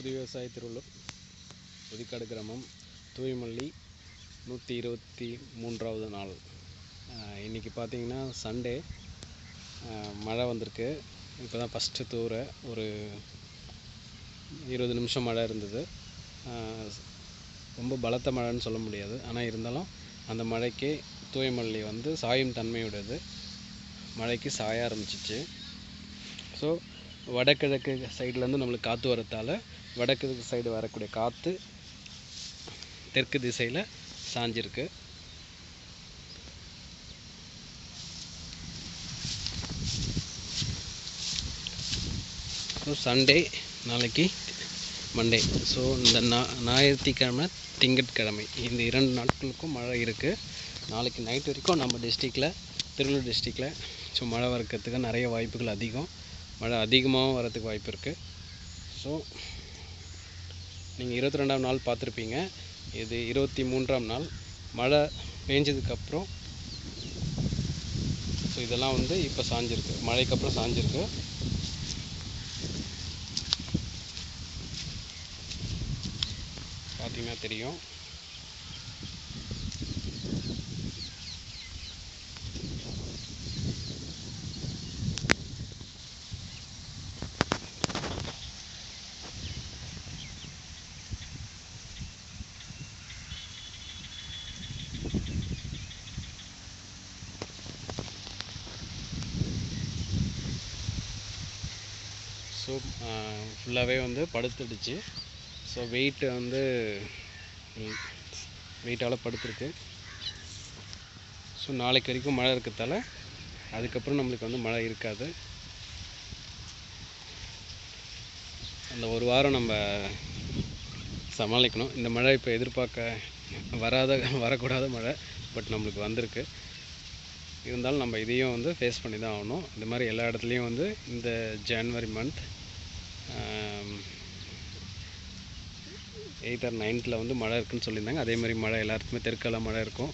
புதிய விவசாய திருவள்ளூர் புதுக்காடு கிராமம் தூய்மல்லி நூற்றி இருபத்தி மூன்றாவது நாள். இன்றைக்கி பார்த்தீங்கன்னா சண்டே மழை வந்திருக்கு. இப்போ தான் ஃபஸ்ட்டு தூர ஒரு இருபது நிமிஷம் மழை இருந்தது. ரொம்ப பலத்த மழைன்னு சொல்ல முடியாது. ஆனால் இருந்தாலும் அந்த மழைக்கு தூய்மல்லி வந்து சாயும் தன்மையுடையது. மழைக்கு சாய ஆரம்பிச்சிச்சு. ஸோ வடகிழக்கு சைட்லேருந்து நம்மளுக்கு காற்று வரத்தால் வடக்கு சைடு வரக்கூடிய காற்று தெற்கு திசையில் சாஞ்சிருக்கு. ஸோ சண்டே நாளைக்கு மண்டே ஸோ இந்த நா ஞாயிற்றுக்கிழமை திங்கட்கிழமை. இந்த இரண்டு நாட்களுக்கும் மழை இருக்குது நாளைக்கு நைட் வரைக்கும் நம்ம டிஸ்ட்ரிக்டில் திருவள்ளூர் டிஸ்ட்ரிக்டில் ஸோ மழை வரக்கிறதுக்கு நிறைய வாய்ப்புகள் அதிகம். மழை அதிகமாகவும் வரதுக்கு வாய்ப்பு இருக்குது ஸோ நீங்கள் இருபத்தி ரெண்டாம் நாள் பார்த்துருப்பீங்க. இது இருபத்தி மூன்றாம் நாள். மழை பெஞ்சதுக்கப்புறம் ஸோ இதெல்லாம் வந்து இப்போ சாஞ்சிருக்கு. மழைக்கப்புறம் சாஞ்சிருக்கு. பார்த்தீங்கன்னா தெரியும். ஸோ ஃபுல்லாகவே வந்து படுத்துடுச்சு. ஸோ வெயிட்டு வந்து வெயிட்டால் படுத்துருக்கு. ஸோ நாளைக்கு வரைக்கும் மழை இருக்கிறதால அதுக்கப்புறம் நம்மளுக்கு வந்து மழை இருக்காது. அந்த ஒரு வாரம் நம்ம சமாளிக்கணும். இந்த மழை இப்போ எதிர்பார்க்க வராத வரக்கூடாத மழை பட் நம்மளுக்கு வந்திருக்கு. இருந்தாலும் நம்ம இதையும் வந்து ஃபேஸ் பண்ணி தான் ஆகணும். இந்த மாதிரி எல்லா இடத்துலையும் வந்து இந்த ஜான்வரி மந்த் எயித் ஆர் நைன்த்தில் வந்து மழை இருக்குன்னு சொல்லியிருந்தாங்க. அதே மாதிரி மழை எல்லாத்துக்குமே தெற்கால மழை இருக்கும்.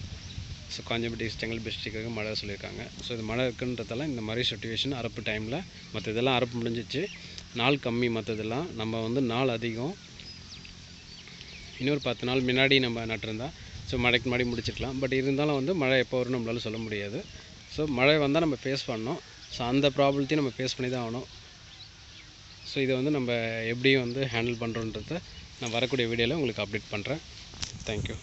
ஸோ காஞ்சிபுரம் செங்கல் டிஸ்ட்ரிக்ட்டுக்கு மழை சொல்லியிருக்காங்க. ஸோ இது மழை இருக்குன்றதால இந்த மாதிரி சுச்சுவேஷன் அரப்பு டைமில் மற்ற இதெல்லாம் அரப்பு முடிஞ்சிச்சு. நாள் கம்மி மற்றதெல்லாம் நம்ம வந்து நாள் அதிகம். இன்னொரு பத்து நாள் முன்னாடி நம்ம நட்டிருந்தா ஸோ மழைக்கு முன்னாடி முடிச்சிருக்கலாம். பட் இருந்தாலும் வந்து மழை எப்போ வரும்னு நம்மளால சொல்ல முடியாது. ஸோ மழை வந்தால் நம்ம ஃபேஸ் பண்ணோம் ஸோ அந்த ப்ராப்ளத்தையும் நம்ம ஃபேஸ் பண்ணி தான் ஆகணும். ஸோ இதை வந்து நம்ம எப்படி வந்து ஹேண்டில் பண்ணுறோன்றத நான் வரக்கூடிய வீடியோவில் உங்களுக்கு அப்டேட் பண்ணுறேன் தேங்க்யூ